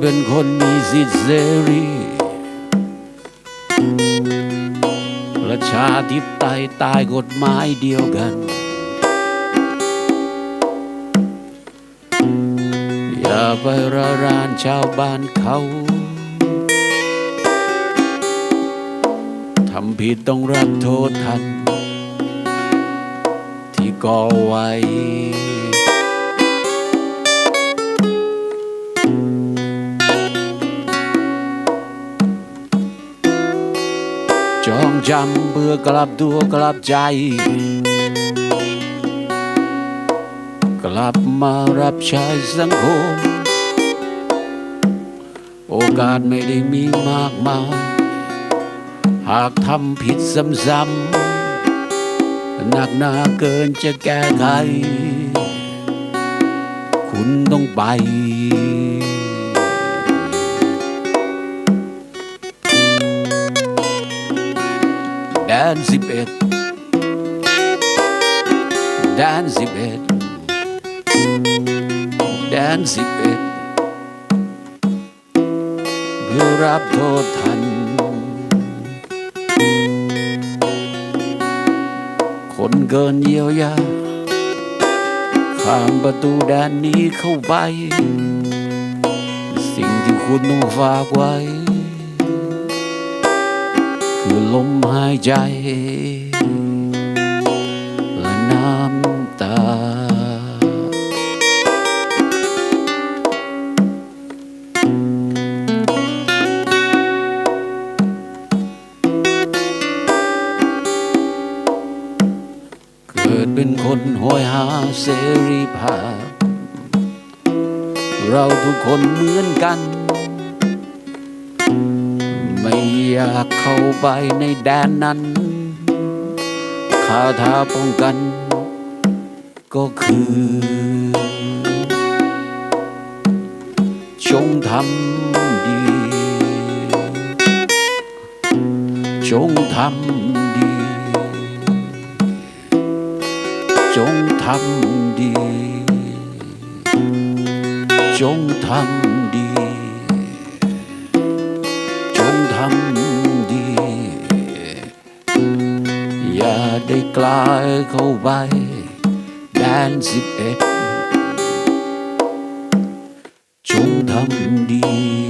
เป็นคนมีสิทธิเสรีประชาธิปไตยตายกฎหมายเดียวกัน อย่าไประรานชาวบ้านเขาทำผิดต้องรับโทษทัน ที่ก่อไว้ จำเพื่อกลับตัวกลับใจ กลับมารับใช้สังคม โอกาสไม่ได้มีมากมาย หากทำผิดซ้ำๆหนักหนาเกินจะแก้ไข คุณต้องไป นสิบเอ็ดแดนสิบเอ็ดแดนสิบเอ็ดเพื่อรับโทษทัน คนเกินเยียวยาข้ามประตูแดนนี้เข้าไป สิ่งที่คุณต้องฝากไว้ คือลมหายใจ และน้ำตา เกิดเป็นคนหอยหาเสรีภาพ เราทุกคนเหมือนกัน อยากเข้าไปในแดนนั้น คาถาป้องกัน ก็คือ จงทำดี จงทำดี จงทำดี จงทำ ได้กลายเข้าไปแดนสิบเอ็ดจงทำดี